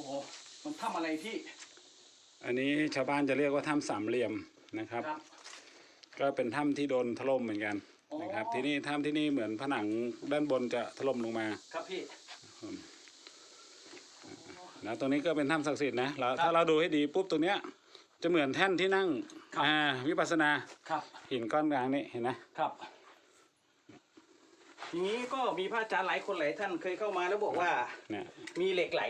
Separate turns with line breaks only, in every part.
อ้โหมันทำอะไรพี่
อันนี้ชาวบ้านจะเรียกว่าถ้ำสามเหลี่ยมนะครับ
ครับ
ก็เป็นถ้ำที่โดนถล่มเหมือนกันนะครับ
อ๋อ
ที่นี่ถ้ำที่นี่เหมือนผนังด้านบนจะถล่มลงมา
ครับพี่
นะตรงนี้ก็เป็นถ้ำศักดิ์สิทธิ์นะแล้ว
ครับ
ถ้าเราดูให้ดีปุ๊บตรงเนี้ยจะเหมือนแท่นที่นั่ง
ครับ
อ่าวิปัสสนา
ครับ
หินก้อนกลางนี่เห็นไหม
ครับทีนี้ก็มีพระอาจารย์หลายคนหลายท่านเคยเข้ามาแล้วบอกว่า
เนี่ย
มีเหล็กไหล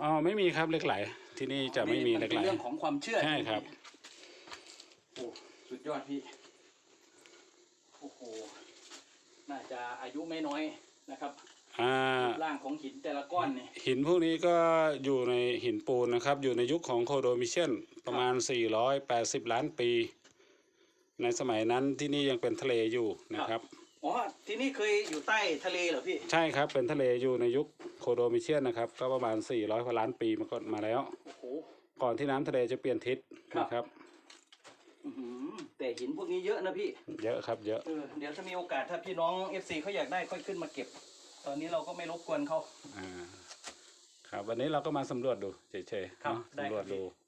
อ๋อไม่มีครับเหล็กไหล ที่นี่จะไม่มีเหล็กไหล
นเป็นเรื่องของความเชื่อ
ใช่ครับ
โอ้สุดยอดพี่โอ้โหน่าจะอายุไม่น้อยนะครับ
อ่า
ร่างของหินแต่ละก้อนเนี่ย
หินพวกนี้ก็อยู่ในหินปูนนะครับ อยู่ในยุคของโคโดมิเชียนประมาณ 480 ล้านปี ในสมัยนั้นที่นี่ยังเป็นทะเลอยู่นะครับ
อ๋อที่นี่เคยอยู่ใต้ทะเลเหรอพี่
ใช่ครับเป็นทะเลอยู่ในยุค โคโดมิเชียนนะครับ ก็ประมาณ 400กว่าล้านปีมาก่อนมาแล้ว
โอ้โห
ก่อนที่น้ำทะเลจะเปลี่ยนทิศ
ครับ
นะครับ
อื้อหือแต่หินพวกนี้เยอะนะพี่
เยอะครับเยอะ
เออเดี๋ยวถ้ามีโอกาสถ้าพี่น้อง FC เขาอยากได้ค่อยขึ้นมาเก็บ ตอนนี้เราก็ไม่รบกวนเขา
อ่า ครับ วันนี้เราก็มาสำรวจดูเฉยๆ
ครับ
เนาะ
ได้
สำรวจ
ครับ
ดู
พี่